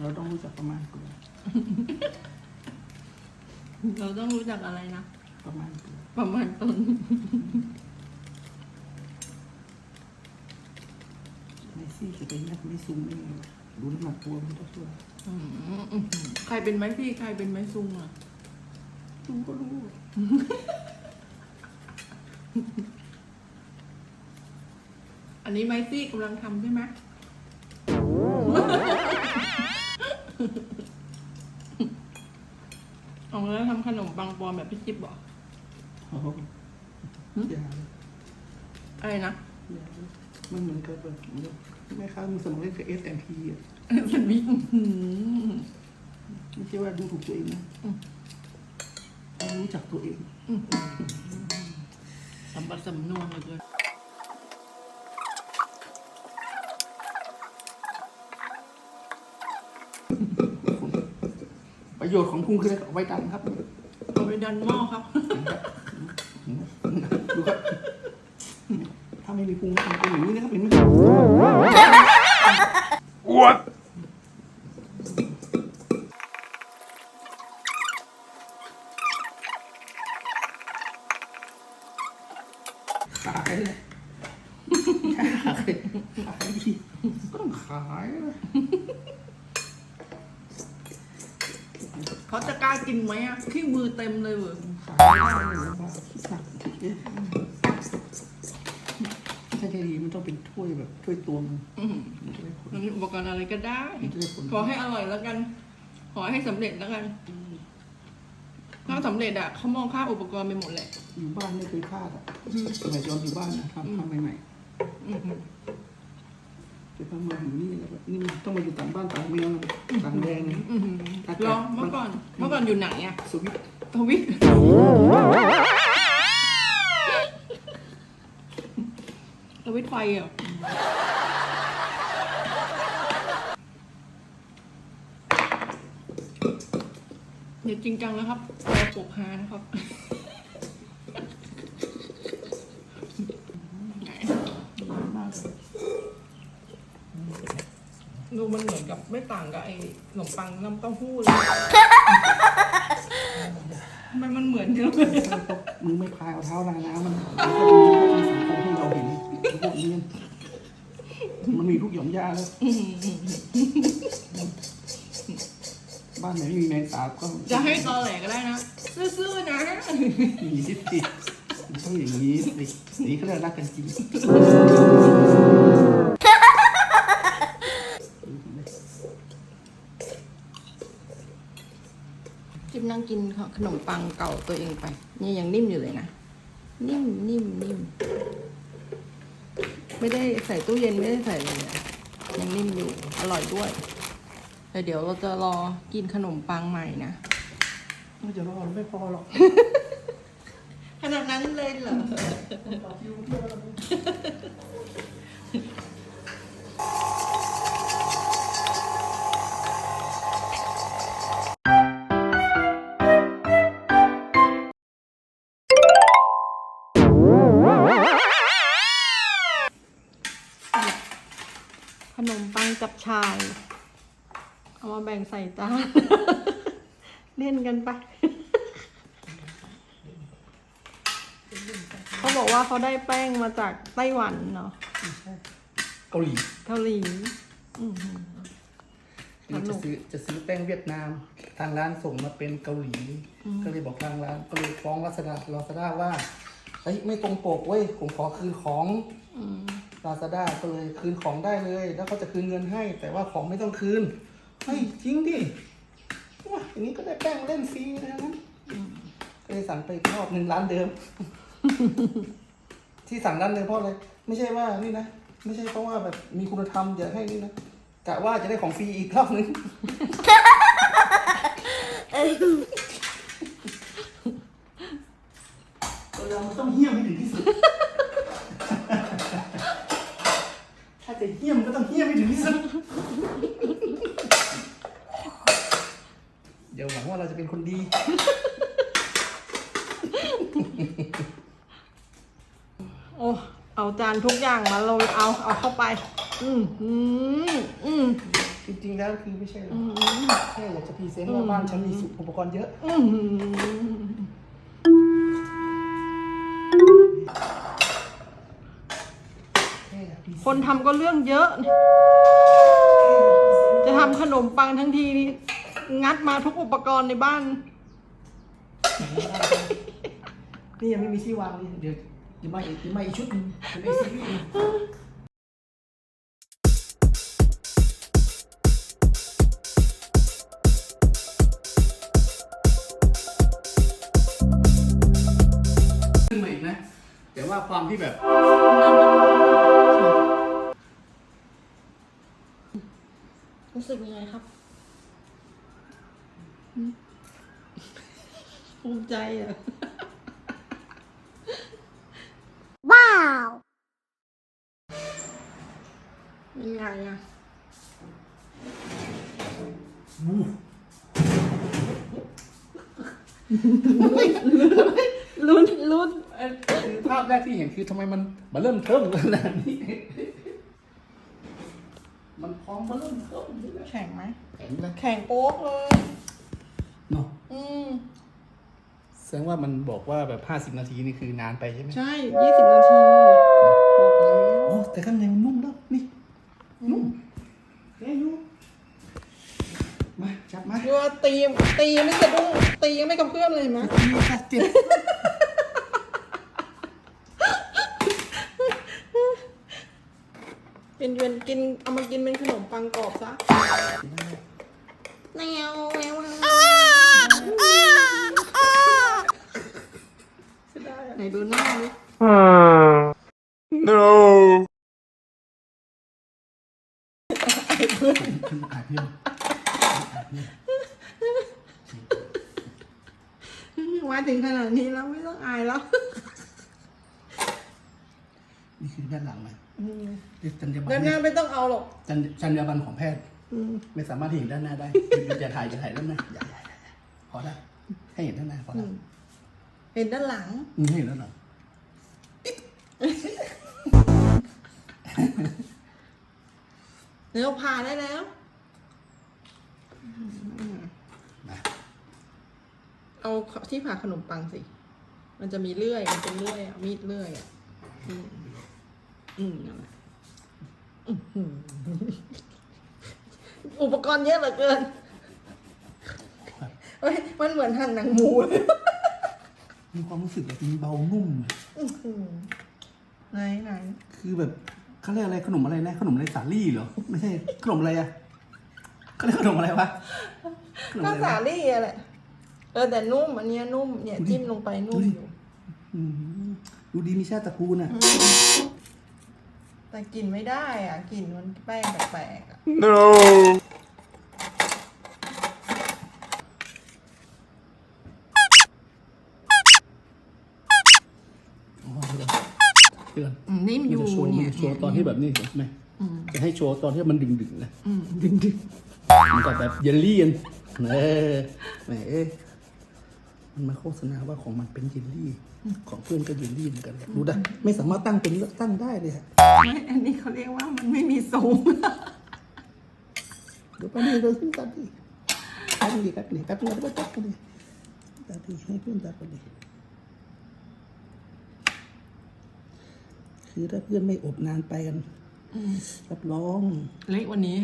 เราต้องรู้จักประมาณเกลือเราต้องรู้จักอะไรนะ ประมาณเกลือประมาณตนไมซี่จะเป็นนักไม่ซุ่มได้ไงวะดูน้ำหนักตัวมันก็ตัวอืมอืมใครเป็นไม้พี่ใครเป็นไม้ซุงอะดูก็รู้อันนี้ไม้ซี่กำลังทำใช่ไหม เอาแล้วทำขนมปังปลอมแบบพี่จิ๊บบอกโอ้โหอย่าเลยอะไรนะอย่าเลยมันเหมือนกับแบบแม่ค้ามือสมองเล่นกับเอสแอนพีอะสันวิอื้อหือไม่ใช่ว่าดูถูกตัวเองนะอืมเรารู้จักตัวเองสมบัติสำนวนเหลยเกิน ประโยชน์ของพุงคืออะไรเอาไว้ดันครับ เอาไปดันหม้อครับ ดูครับ ถ้าไม่มีพุงก็ทำเป็นอย่างนี้นะครับเห็นไหมขายเลยขายขายดีก็ต้องขายนะ เขาจะกล้ากินไหมอะขี้มือเต็มเลยเว้ยขายได้เลยว่าคิดหนักเอ๊ะถ้าจะดีมันต้องเป็นถ้วยแบบถ้วยตวงอื้อหือมันจะได้ผลมันมีอุปกรณ์อะไรก็ได้มันจะได้ผลขอให้อร่อยแล้วกัน ขอให้สำเร็จแล้วกันถ้าสำเร็จอะเขามองค่าอุปกรณ์ไปหมดแหละอยู่บ้านไม่เคยพลาดอะสมัยตอนอยู่บ้านนะทำทำใหม่อื้อหือๆ จะต้องมาอยู่นี่แล้วแบบนี่มันต้องมาอยู่ต่างบ้านต่างเมืองต่างแดนอื้อหือลองเมื่อก่อน เมื่อก่อนอยู่ไหนอะสวิตทวิตทวิตไฟเหรอะเดี๋ยวจริงจังนะครับรอปกฮานะครับ มากเลย ดูมันเหมือนกับไม่ต่างกับไอ้ขนมปังน้ำเต้าหู้เลยทำไมมันเหมือนกันเลยถ้าตกมือไม่พายเอาเท้าลางน้ำมันมันก็มีสังคมให้เราเห็นพวกนี้มันมีทุกหย่อมย่าแล้วบ้านไหนไม่มีแมงสาบก็จะให้ตอแหลก็ได้นะซื่อๆนะมีสิทธิ์มันต้องอย่างนี้สินี่เขาเรียกรักกันจริง จิ๊บ นั่งกินขนมปังเก่าตัวเองไปนี่ยังนิ่มอยู่เลยนะ นิ่มนิ่มนิ่มไม่ได้ใส่ตู้เย็นไม่ได้ใส่เลยอะยังนิ่มอยู่อร่อยด้วยแต่เดี๋ยวเราจะรอกินขนมปังใหม่นะมันจะรอดไม่พอหรอก ขนาดนั้นเลยเหรอ ขนมปังกับชาย เอามาแบ่งใส่จาน เล่นกันไป เขาบอกว่าเขาได้แป้งมาจากไต้หวันเนาะเกาหลีเกาหลีอื้อหือคือจะซื้อจะซื้อแป้งเวียดนาม ทางร้านส่งมาเป็นเกาหลีก็เลยบอกทางร้านก็เลยฟ้องลาซาด้าลาซาด้าว่าเฮ้ยไม่ตรงปกเว้ยผมขอคืนของ อืม ลาซาด้าก็เลยคืนของได้เลย แล้วเขาจะคืนเงินให้ แต่ว่าของไม่ต้องคืนเฮ้ยจริงดิว้าอย่างนี้ก็ได้แป้งเล่นฟรีนะนั้นก็เลยสั่งไปอีกรอบหนึ่งร้านเดิม ที่สั่งร้านเดิมเพราะอะไรไม่ใช่ว่านี่นะไม่ใช่เพราะว่าแบบมีคุณธรรมอยากให้นี่นะกะว่าจะได้ของฟรีอีกรอบหนึ่ง เดี๋ยวหวังว่าเราจะเป็นคนดี โอ้เอาจานทุกอย่างมาเราเอาเอาเข้าไป อืมอืมอืมจริงงๆแล้วคือไม่ใช่หรอกอืม แค่อยากจะพรีเซนต์ว่าบ้านฉันมีสุอุปกรณ์เยอะ อืมแค่อยากพรีเซนต์คนทำก็เรื่องเยอะ จะทำขนมปังทั้งทีนี่ งัดมาทุกอุปกรณ์ในบ้าน นี่ยังไม่มีที่วางเลยเดี๋ยวเดี๋ยวมาอีกเดี๋ยวมาอีกชุดหนึงเป็นไอซีรีส์ขึ้นมาอีกนะ แต่ว่าความที่แบบ รู้สึกยังไงครับ ใจอะ ว้าวยังไงอะลุ้นลุ้นเอ่อคือภาพแรกที่เห็นคือทำไมมันมาเริ่มเทิมขนาดนี้ มันพร้อมมาเริ่มเทิมเลยนะแข่งไหมแข็งเลยแข่งโป๊กเลยเนาะอืม แสดงว่ามันบอกว่าแบบห้าสิบนาทีนี่คือนานไปใช่ไหมใช่ยี่สิบนาที บอกแล้วโอ้แต่ข้างในมันนุ่มแล้วนี่ นุ่มแค่อยู่มาจับมาดูว่าตีตีไม่สะดุ้งตีไม่กระเพื่อมเลยเห็นไหมมีค่ะเจ็บเป็นเป็นกินเอามากินเป็นขนมปังกรอบซะแนวแนว ไหนดูหน้าดิขึ้นอ่านเพื่อนมาถึงขนาดนี้แล้วไม่ต้องอายแล้ว นี่คือด้านหลังนะนี่จรรยาบรด้านรหน้าณไม่ต้องเอาหรอก จรรจรรยาบรรณของแพทย์ อืมไม่สามารถที่เห็นด้านหน้าได้ อย่าถ่ายอย่าถ่ายด้านหน้าอย่าอย่าอย่าอย่าพอแล้วให้เห็นด้านหน้าพอแล้ว เห็นด้านหลัง อืมให้เห็นด้านหลังเดี๋ยวผ่าได้แล้วนะเอาที่ผ่าขนมปังสิ มันจะมีเลื่อย มันเป็นเลื่อยอะมีดเลื่อยอะอืมอืมนั่นแหละอื้อหืออุปกรณ์เยอะเหลือเกินเฮ้ยมันเหมือนหั่นหนังหมูเลย มีความรู้สึกแบบมีเบานุ่มอื้อหือไหนไหนคือแบบเขาเรียกอะไรขนมอะไรนะ ขนมอะไรสาลี่เหรอ ไม่ใช่ขนมอะไรอะเขาเรียกขนมอะไรวะขนมก็อะไรสาวลี่อะแหละเออแต่นุ่มอันเนี้ยนุ่มเนี่ยจิ้มลงไปนุ่มอยู่อืมดูดีมีชาติตระกูลน่ะแต่กลิ่นไม่ได้อะกลิ่นมันแป้งแปลกๆอะอ๋อเดี๋ยว เดี๋ยวอืมนิ่มมันอยู่จะโชว์มันเนี่ยจะโชว์ตอนที่แบบนี้เห็นไหมอืมจะให้โชว์ตอนที่มันดึงๆนะอืมดึงดึงมันก็แบบเยลลี่กันเออแหมเอ้ยมันมาโฆษณาว่าของมันเป็นเยลลี่ ของเพื่อนก็เยลลี่เหมือนกันแหละดูได้ไม่สามารถตั้งเป็นตั้งได้เลยฮะไม่อันนี้เขาเรียกว่ามันไม่มีทรงเดี๋ยวไปนี่เดี๋ยวขึ้นตัดดิตัดดิตัดดิตัดดิตัดดิตัดดิตัดดิให้เพื่อนตัดดิ คือถ้าเพื่อนไม่อบนานไปกันรับรอง เละวันนี้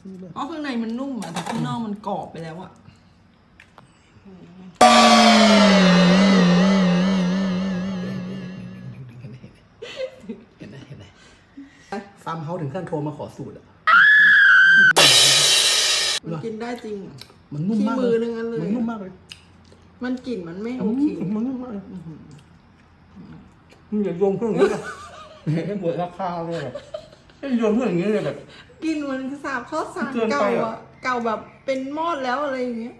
คือแบบอ๋อข้างในมันนุ่มอะแต่ข้างนอกมันกรอบไปแล้วอะเห็นไหมเห็นไหมฟาร์มเฮาส์ถึงขั้นโทรมาขอสูตรอะ มันกินได้จริงเหรอมันนุ่มมากขี้มือทั้งนั้นเลย มันนุ่มมากเลย มันกลิ่นมันไม่โอโอเคเค มันนุ่มมากเลย มึงอย่าโยงเพื่อนอย่างนี้เลยให้บวชราคาเลยแบบให้โยนเพื่อนอย่างนี้เลยแบบกลิ่นเหมันสาบข้าวสารเกินไปเก่าอะอะเก่าแบบเป็นมอดแล้วอะไรอย่างเงี้ย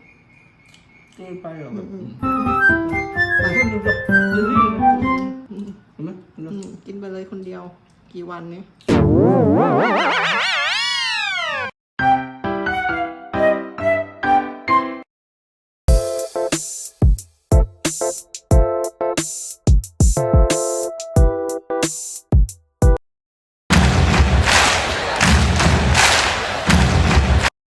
เกินไปอะแบบแต่ให้ดูแบบเยลลี่นะเห็นไหมเห็นไหมอืมกินไปเลยคนเดียว กี่วันเนี่ย